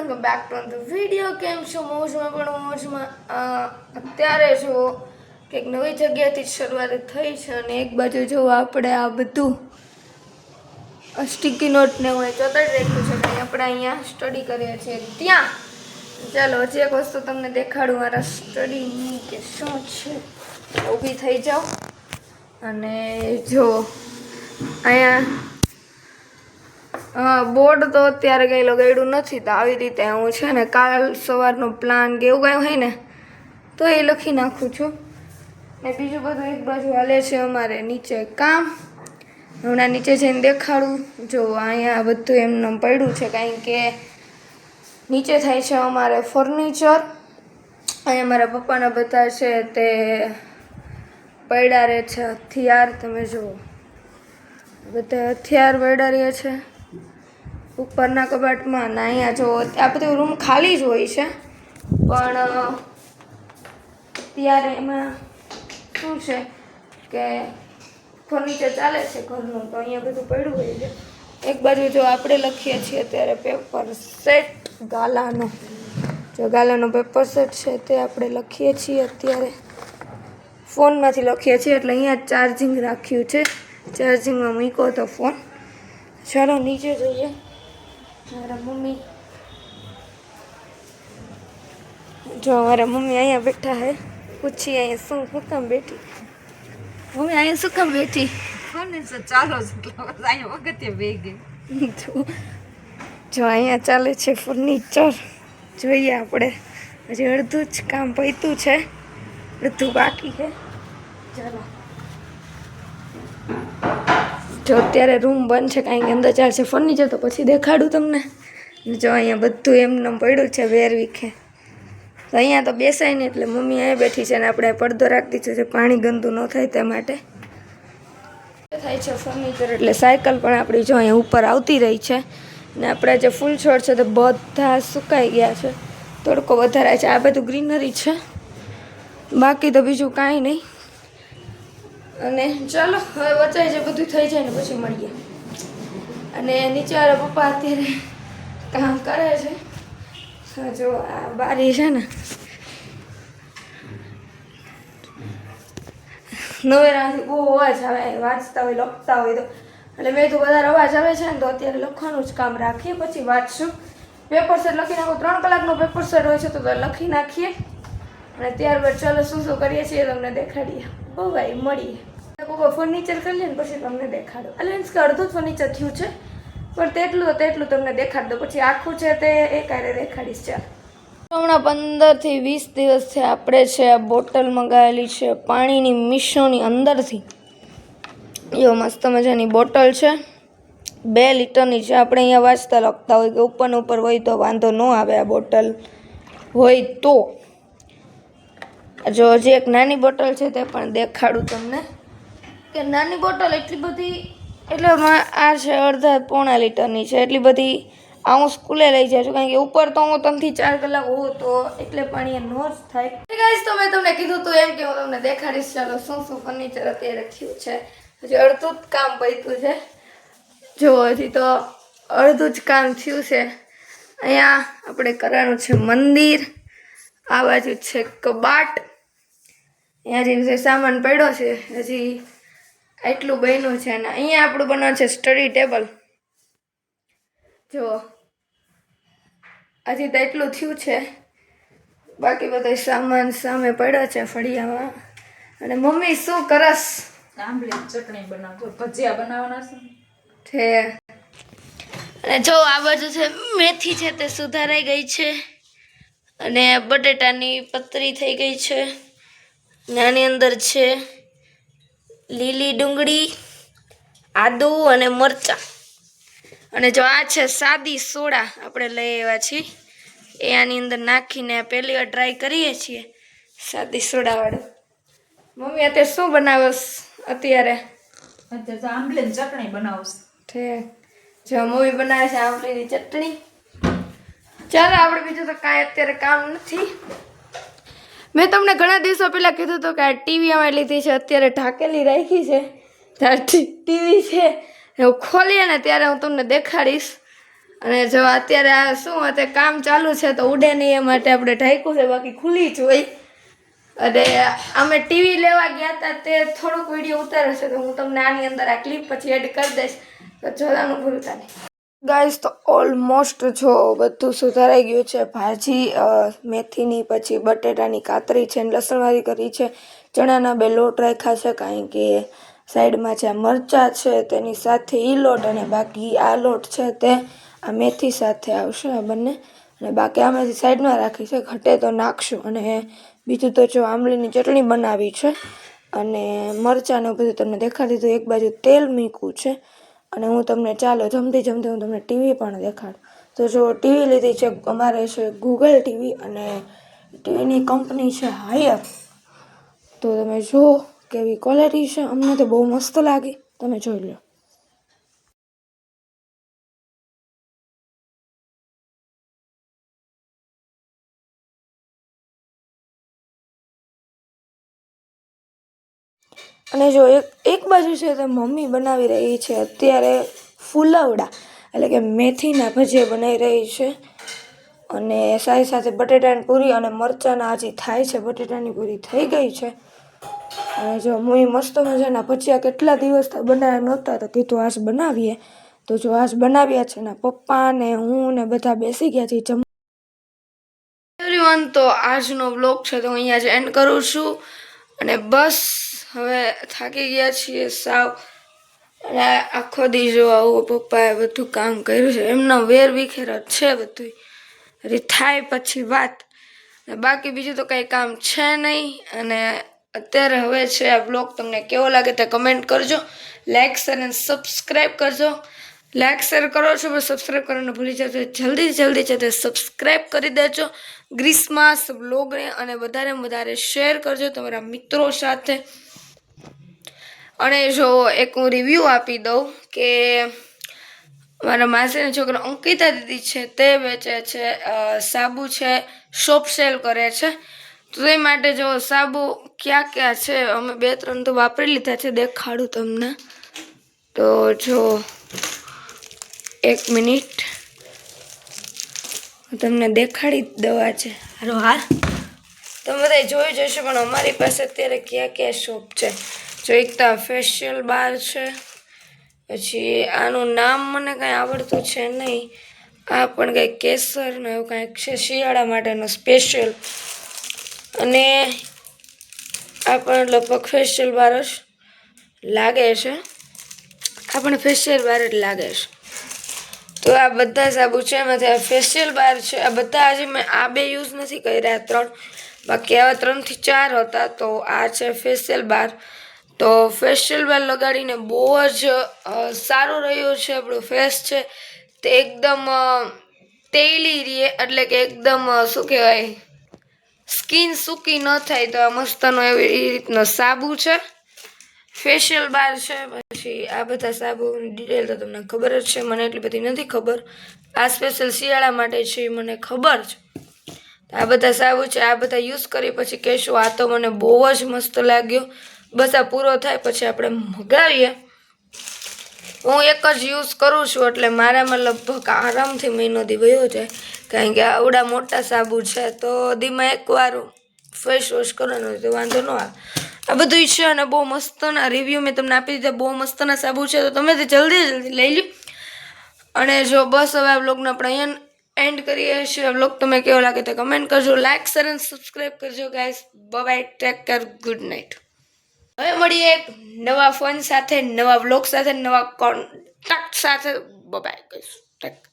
Welcome back to the video કેમ છો? મોજમાં પણ મોજમાં અત્યારે જો કંઈક નવી જગ્યાથી શરૂઆત થઈ છે અને એક બાજુ જો આપણે આ બધું સ્ટીકી નોટ ને હું ચોતડી રાખ્યું છે કે આપણે અહીંયા સ્ટડી કરીએ છીએ. ત્યાં! ચાલો, હજી એક વસ્તુ તમને દેખાડું. મારા સ્ટડીની કે શું છે? ઊભી થઈ જાઓ. અને જો, અહીંયા બોર્ડ તો અત્યારે કંઈ લગાડ્યું નથી, તો આવી રીતે હું છે ને કાલ સવારનો પ્લાન કે એવું કાંઈ હોય ને, તો એ લખી નાખું છું. ને બીજું બધું એક બાજુ હાલે છે અમારે નીચે કામ. હમણાં નીચે જઈને દેખાડું. જો અહીંયા બધું એમને પડ્યું છે કારણ કે નીચે થાય છે અમારે ફર્નિચર અહીંયા મારા પપ્પાના બધા છે તે પડ્યા રહે છે, હથિયાર. તમે જુઓ. બધા હથિયાર પડ્યા રહે છે. ઉપરના કબાટમાં ના, અહીંયા જો, આ બધું રૂમ ખાલી જ હોય છે. પણ ત્યારે એમાં શું છે કે ફર્નિચર ચાલે છે ઘરનું, તો અહીંયા બધું પડ્યું હોય છે. એક બાજુ જો આપણે લખીએ છીએ ત્યારે પેપર સેટ ગાલાનો. જો ગાલાનો પેપર સેટ છે તે આપણે લખીએ છીએ અત્યારે. ફોનમાંથી લખીએ છીએ, એટલે અહીંયા ચાર્જિંગ રાખ્યું છે. ચાર્જિંગમાં મૂક્યો તો ફોન ચાલો નીચે જઈએ. મારા મમ્મી જો મારા મમ્મી અહીંયા બેઠા હે પૂછી અહીંયા શું શું કામ બેઠી મમ્મી અહીંયા શું કામ બેઠી ફર્નિચર ચાલો છે એટલે અહીંયા વખતે ભેગી જો જો અહીંયા ચાલે છે ફર્નિચર જોઈએ આપણે. હજી અડધું જ કામ પૈતું છે. અડધું બાકી છે. ચાલો. જો અત્યારે રૂમ બંધ છે, કાંઈ અંદર ચાલશે ફર્નિચર તો પછી દેખાડું તમને. જો અહીંયા બધું એમને પડ્યું છે, વેર વીખે. તો અહીંયા તો બેસાય ને એટલે મમ્મી અહીંયા બેઠી છે ને આપણે પડદો રાખી દીધો છે, પાણી ગંદુ ન થાય તે માટે. થાય છે ફર્નિચર એટલે સાયકલ પણ આપણી જો અહીંયા ઉપર આવતી રહી છે. ને આપણા જે ફૂલ છોડ છે, તે બધા સુકાઈ ગયા છે. તડકો વધારે છે, આ બધું ગ્રીનરી છે. બાકી તો બીજું કાંઈ નહીં. અને ચાલો, હવે વચાઈ જાય, બધું થઈ જાય ને પછી મળીએ. અને નીચે વાળા પપ્પા અત્યારે કામ કરે છે. જો, આ બારી છે ને. નવેરાથી બહુ અવાજ આવે, વાંચતા હોય, લખતા હોય તો. એટલે મેં તો વધારે અવાજ આવે છે ને તો અત્યારે લખવાનું જ કામ રાખીએ, પછી વાંચશું. પેપર સેટ લખી નાખો, ત્રણ કલાકનો પેપર સેટ હોય છે તો લખી નાખીએ. અને ત્યારબાદ ચાલો શું શું કરીએ છીએ તમને દેખાડીએ. હો ભાઈ, મળીએ. ફર્નિચર કરી લે પછી તમને દેખાડો. એટલે મીન્સ કે અડધું ફર્નિચર થયું છે. પણ તેટલું તેટલું તમને દેખાડ દો. પછી આખું છે તે એ કારે દેખાડીશ, ચાલ. હમણાં પંદરથી વીસ દિવસથી આપણે છે આ બોટલ મંગાવેલી છે પાણીની મિશ્રોની અંદરથી. એવો મસ્ત મજાની બોટલ છે. બે લીટરની છે આપણે અહીંયા વાંચતા લખતા હોય કે ઉપર ઉપર હોય તો વાંધો ન આવે આ બોટલ હોય તો. જો હજી એક નાની બોટલ છે તે પણ દેખાડું તમને. કે નાની બોટલ એટલી બધી, એટલે આ છે અડધા પોણા લીટરની છે, એટલી બધી આ હું સ્કૂલે લઈ જાઉં છું, કારણ કે ઉપર તો હું ત્રણથી ચાર કલાક હોઉં તો એટલે પાણી નો જ થાય. તો મેં તમને કીધું તું એમ કે હું તમને દેખાડીશ, ચાલો શું શું ફર્નિચર અત્યારે થયું છે. હજી અડધું જ કામ પૈતું છે. જો, હજી તો અડધું જ કામ થયું છે. અહીંયા આપણે કરવાનું છે મંદિર, આ બાજુ છે કબાટ. અહીંયા જે સામાન પડ્યો છે, હજી એટલું બન્યું છે અને અહીંયા આપણું બનાવ છે સ્ટડી ટેબલ જુઓ હજી તો એટલું થયું છે. બાકી બધો સામાન સામે પડ્યો છે ફળિયામાં. અને મમ્મી શું કરસ? આંબલી ચટણી બનાવજો. ભજીયા બનાવવાના છે. અને જો આ બાજુ છે મેથી છે તે સુધારાઈ ગઈ છે. અને બટેટાની પતરી થઈ ગઈ છે. અને આની અંદર છે. લીલી ડુંગળી આદુ અને મરચાં. અને જો આ છે સાદી સોડા આપણે લઈ આવ્યા છીએ એ આની અંદર નાખીને પહેલી વાર ટ્રાય કરીએ છીએ સાદી સોડાવાળું. મમ્મી અત્યારે શું બનાવસ અત્યારે? અત્યારે આંબલીની ચટણી બનાવશે. ઠીક જો મમ્મી બનાવે છે આંબલીની ચટણી. ચાલો આપણે બીજું તો કાંઈ અત્યારે કામ નથી. મેં તમને ઘણા દિવસો પહેલાં કીધું હતું કે આ ટીવી અમે લીધી છે, અત્યારે ઢાકેલી રાખી છે. ટીવી છે. એવું ખોલીએ ને ત્યારે હું તમને દેખાડીશ. અને જો અત્યારે આ શું અત્યારે કામ ચાલુ છે તો ઉડે નહીં એ માટે આપણે ઢાંક્યું છે, બાકી ખુલ્લી જ હોય. અને અમે ટીવી લેવા ગયા હતા તે થોડુંક વીડિયો ઉતારે છે તો હું તમને આની અંદર આ ક્લિપ પછી એડ કરી દઈશ. તો જોવાનું ભૂલતા નહીં. ગાઈસ તો ઓલમોસ્ટ જો બધું સુધારાઈ ગયું છે. ભાજી મેથીની, પછી બટેટાની કાતરી છે ને લસણવાળી કરી છે. ચણાના બે લોટ રાખ્યા છે કારણ કે સાઈડમાં જે મરચાં છે તેની સાથે ઈ લોટ અને બાકી આ લોટ છે તે આ મેથી સાથે આવશે આ બંને. અને બાકી આમાંથી સાઈડમાં રાખી છે. ઘટે તો નાખશું. અને બીજું તો જો આંબલીની ચટણી બનાવી છે. અને મરચાંને બધું તમને દેખાડી દીધું એક બાજુ તેલ મીકું છે. અને હું તમને ચાલો જમતી જમતી હું તમને ટીવી પણ દેખાડું. તો જો ટીવી લીધી છે, અમારે છે ગૂગલ ટીવી અને ટીવીની કંપની છે હાયર તો તમે જુઓ કેવી ક્વોલિટી છે, અમને તો બહુ મસ્ત લાગી. તમે જોઈ લો. અને જો એક એક બાજુ છે તો મમ્મી બનાવી રહી છે અત્યારે ફુલાવડા, એટલે કે મેથીના ભજીયા બનાવી રહી છે. અને સાથે સાથે બટેટાની પૂરી અને મરચાંના હજી થાય છે, બટેટાની પૂરી થઈ ગઈ છે. અને જો હું મસ્ત મજાના ભજીયા કેટલા દિવસથી બનાવ્યા નહોતા, તો કીધું આજ બનાવીએ. તો જો આજ બનાવ્યા છે ને પપ્પા ને હું ને બધા બેસી ગયા છીએ જમ તો આજનો બ્લોગ છે તો હું અહીંયા જ એન્ડ કરું છું. અને બસ હવે થાકી ગયા છીએ સાવ. અને આખો દીજો આવું પપ્પાએ બધું કામ કર્યું છે. એમનો વેર વિખેર છે બધું હજી થાય પછી વાત. બાકી બીજું તો કંઈ કામ છે નહીં. અને અત્યારે હવે છે આ બ્લોગ તમને કેવો લાગે તે કમેન્ટ કરજો. લાઇક શેર અને સબસ્ક્રાઈબ કરજો. લાઇક શેર કરો છો પણ સબસ્ક્રાઈબ કરવાનું ભૂલી જતો જલ્દી જલ્દી છે તે સબસ્ક્રાઈબ કરી દેજો. ગ્રીસમાસ બ્લોગને અને વધારે વધારે શેર કરજો તમારા મિત્રો સાથે. અને જો એક હું રિવ્યૂ આપી દઉં કે મારા માસીના છોકરા અંકિતા દીદી છે તે વેચે છે સાબુ છે શોપ સેલ કરે છે. તો તે માટે જો સાબુ ક્યાં ક્યાં છે અમે બે ત્રણ તો વાપરી લીધા છે, દેખાડું તમને. તો જો એક મિનિટ. તમને દેખાડી દવા છે. હારો હાર. તમે બધા જોઈ જશો, પણ અમારી પાસે અત્યારે ક્યાં ક્યાં શોપ છે? જો એક તો ફેશિયલ બાર છે, પછી આનું નામ મને કાંઈ આવડતું છે નહીં. આ પણ કંઈક કેસર ને એવું કાંઈક છે, શિયાળા માટેનું સ્પેશિયલ અને આ પણ લગભગ ફેશિયલ બાર જ લાગે છે. આ પણ ફેશિયલ બાર જ લાગે છે. તો આ બધા સાબુ છે એમાંથી આ ફેશિયલ બાર છે, આ બધા આજે મેં આ બે યુઝ નથી કર્યા ત્રણ. બાકી આવા ત્રણથી ચાર હતા, તો આ છે ફેશિયલ બાર તો ફેશિયલ બાર લગાડીને બહુ જ સારું રહ્યું છે, આપણું ફેસ છે. તે એકદમ તેલી રહે એટલે કે એકદમ શું કહેવાય સ્કિન સૂકી ન થાય તો આ મસ્તનો એવી રીતનો સાબુ છે. ફેશિયલ બાર છે, પછી આ બધા સાબુની ડિટેલ તો તમને ખબર જ છે, મને એટલી બધી નથી ખબર. આ સ્પેશિયલ શિયાળા માટે છે મને ખબર છે આ બધા સાબુ છે, આ બધા યુઝ કરી પછી કહેશું, આ તો મને બહુ જ મસ્ત લાગ્યો. બસ આ પૂરો થાય પછી આપણે મગાવીએ. હું એક જ યુઝ કરું છું, એટલે મારામાં લગભગ આરામથી મહિનો દી વયો જાય. કારણ કે આવડા મોટા સાબુ છે, તો દીમાં એકવાર ફેસ વોશ કરવાનો તો વાંધો ન આવે. આ બધું છે અને બહુ મસ્તના રિવ્યૂ મેં તમને આપી દીધા, બહુ મસ્તના સાબુ છે, તો તમે તે જલ્દી જલ્દી લઈ લો અને જો બસ હવે આ બ્લોગને આપણે અહીંયા એન્ડ કરીએ છીએ. બ્લોગ તમે કેવો લાગે તે કમેન્ટ કરજો. લાઇક શેર અને સબસ્ક્રાઈબ કરજો guys bye take care good night હવે મળીએ એક નવા ફોન સાથે, નવા બ્લોગ સાથે, નવા કોન્ટેક્ટ સાથે. બાય કહીશું ટેક